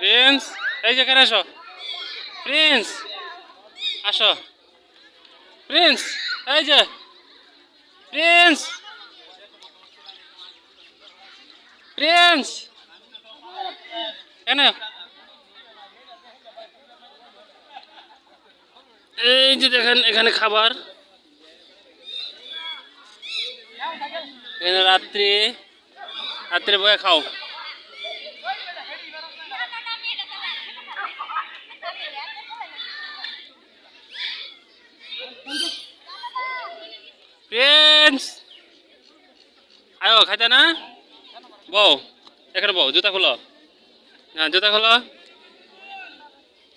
Prince এই যে এখানে আসো। প্রিন্স আসো। প্রিন্স এই যে। প্রিন্স প্রিন্স কেন এই যে দেখেন, এখানে খাবার। রাত্রি। রাত্রে বয়ে খাও। প্রিন্স আয়ো খাইতে না? বউ, এখানে বউ, জুতা খোলো। হ্যাঁ জুতা খোলো।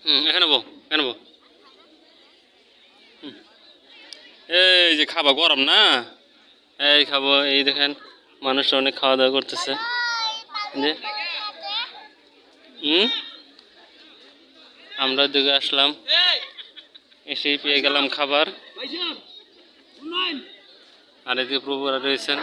হুম, এখানে বউ এখানে বউ। এই যে খাবা গরম না? এই খাব, এই দেখেন মানুষ অনেক খাওয়া দাওয়া করতেছে। যে হুম? আমরা দিকে আসলাম। এসেই পেয়ে গেলাম খাবার। আর এদিকে প্রভুরা রয়েছেন।